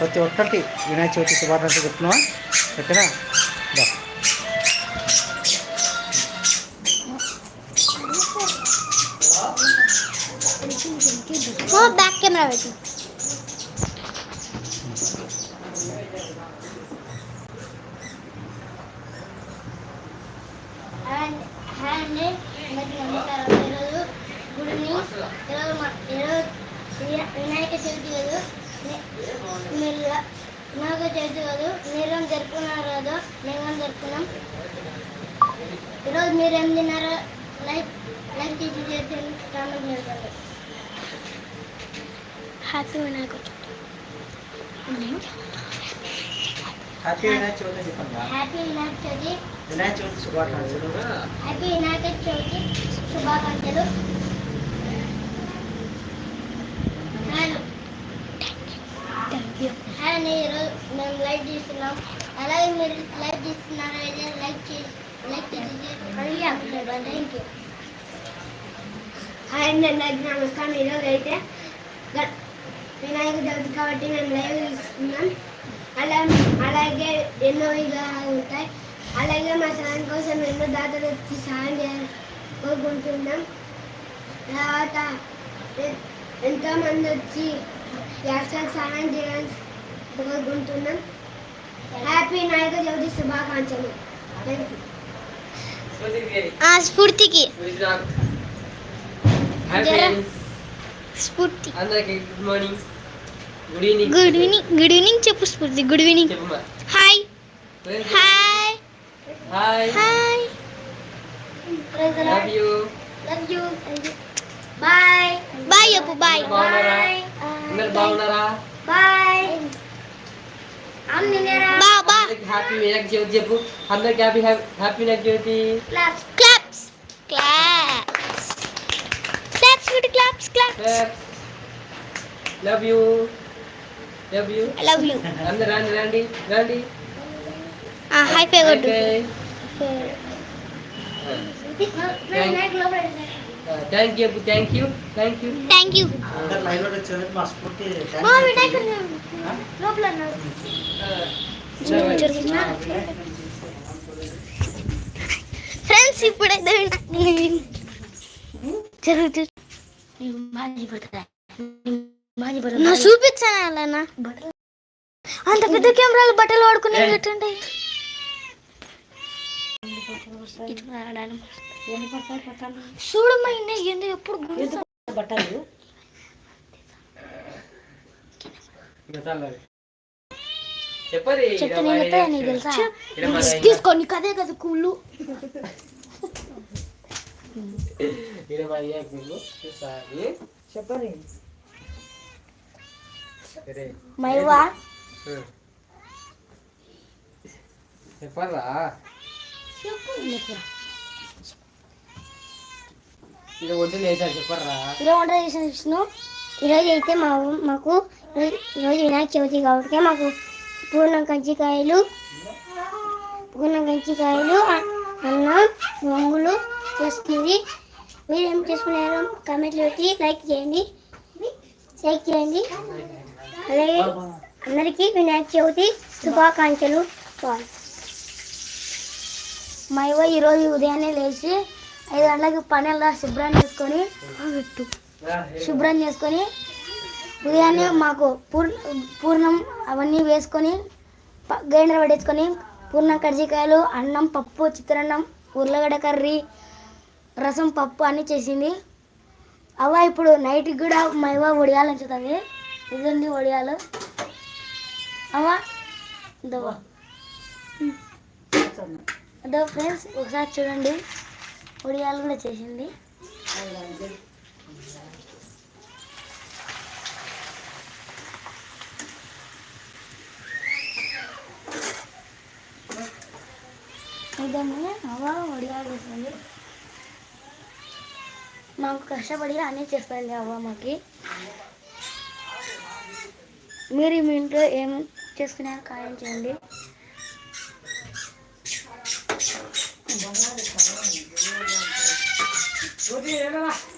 ప్రతి ఒక్కరికి వినాయక చవితి శుభాకాంక్షలు చెప్తున్నావా? ఓకేనా దా. ఓ బ్యాక్ కెమెరా పెట్టు. అండ్ అండ్ అందరికీ నమస్కారం. ఈరోజు గుడిని ఈరోజు మా ఈరోజు వినా- వినాయక చవితి కాదు ని- మీరు ల- వినాయక చవితి కాదు మీరు జరుపుకున్నారు కదా మేము కానీ జరుపుకున్నాం. ఈరోజు మీరు ఏం తిన్నారో లైక్ లైక్ చేసి చేసి కామెంట్ చేయండి. హ్యాపీ వినాయక హ్యాపీ వినాయక చవితి చెప్పండి. హ్యాపీ వినాయక చవితి. వినాయక చవితి శుభాకాంక్షలు. హ్యాపీ వినాయక చవితి శుభాకాంక్షలు అండ్ అండ్ ఈరోజు మేము లైక్ చేస్తున్నాం. అలాగే మీరు లైక్ చేస్తున్నారు అయితే లైక్ చేసి లైక్ చేసి థ్యాంక్ యూ హాయ్ అండి అందరికీ నమస్కారం. ఈరోజు అయితే వినాయక చవితి కాబట్టి మేము లైవ్ తీసుకున్నాం అలా అలాగే ఎన్నో విగ్రహాలు ఉంటాయి. అలాగే మా సహాయం కోసం ఎన్నో దాతలు వచ్చి సహాయం చేయాలి కోరుకుంటున్నాం. తర్వాత ఎంతోమంది వచ్చి యాక్షన్ సహాయం చేయాల్సి కోరుకుంటున్నాం హ్యాపీ వినాయక చవితి శుభాకాంక్షలు థ్యాంక్ యూ స్ఫూర్తికి హాయ్ జరా. ఫ్రెండ్స్ స్ఫూర్తి అందరికి good morning good evening good evening good evening చెప్పు స్ఫూర్తి గుడ్ ఈవినింగ్ చెప్పమ్మా hi hi hi hi love you love you bye bye చెప్పు బాయ్ బాగున్నారా అందరు బాగున్నారా బాయ్ బా బా అందరికి హ్యాపీ వినాయక చవితి చెప్పు అందరికి happy happy Vinayaka Chavithi claps claps claps claps with claps claps love you love you I love you అందరు రండి రండి రండి హై ఫై కొట్టు thank you thank you thank you thank you అందరు లైవ్లో వచ్చినందుకు మా స్ఫూర్తి మా వినాయకుడు లోపల ఫ్రెండ్స్ ఇప్పుడైతే జరుగుతుంది నా చూపించాను అలా అంత పెద్ద కెమెరాలు బట్టలు వాడుకునే చూడమైనా ఎందుకు ఎప్పుడు? బట్టలు? చెప్పది. చెప్తే నేను ఎత్తా నీకు తెలుసా? తీసుకో నీకు అదే కదా కుళ్ళు. మైవా? చెప్పరా? ఈరోజు వంట చేసిన విష్ణు. ఈరోజు అయితే మా మాకు ఈరోజు- వినాయక చవితి కాబట్టి మాకు పూర్ణ కంచికాయలు పూర్ణ కంచికాయలు అన్నం బొంగులు చేస్తుంది మీరు ఏం చేసుకున్నారు? కామెంట్లు పెట్టి లైక్ చేయండి. లైక్ చేయండి. అలాగే అందరికీ వినాయక చవితి శుభాకాంక్షలు. బాయ్. మా ఇవ్వ ఈరోజు ఉదయాన్నే లేచి ఐదు గంటలకి పనుల్లో శుభ్రం చేసుకొని శుభ్రం చేసుకొని ఉదయాన్నే మాకు పూర్ పూర్ణం అవన్నీ వేసుకొని గ్రైండర్ పడేసుకొని పూర్ణం కజ్జికాయలు అన్నం పప్పు చిత్రాన్నం ఉర్లగడ్డ కర్రీ రసం పప్పు అన్నీ చేసింది. అవ్వ ఇప్పుడు నైట్కి కూడా మా ఇవ్వ వడియాలు ఉంచుతుంది. ఇదండి వడియాలు? అవ్వ ఇదవ్వ అదో ఫ్రెండ్స్ ఒకసారి చూడండి. ఉడియాలు కూడా చేసింది. అవ్వ వడియాలు చేస్తుంది మాకు కష్టపడి అన్నీ చేస్తుంది అవ్వ మాకి. మీరు మీ ఇంట్లో ఏం చేసుకున్నారో కాయం చేయండి. Iya.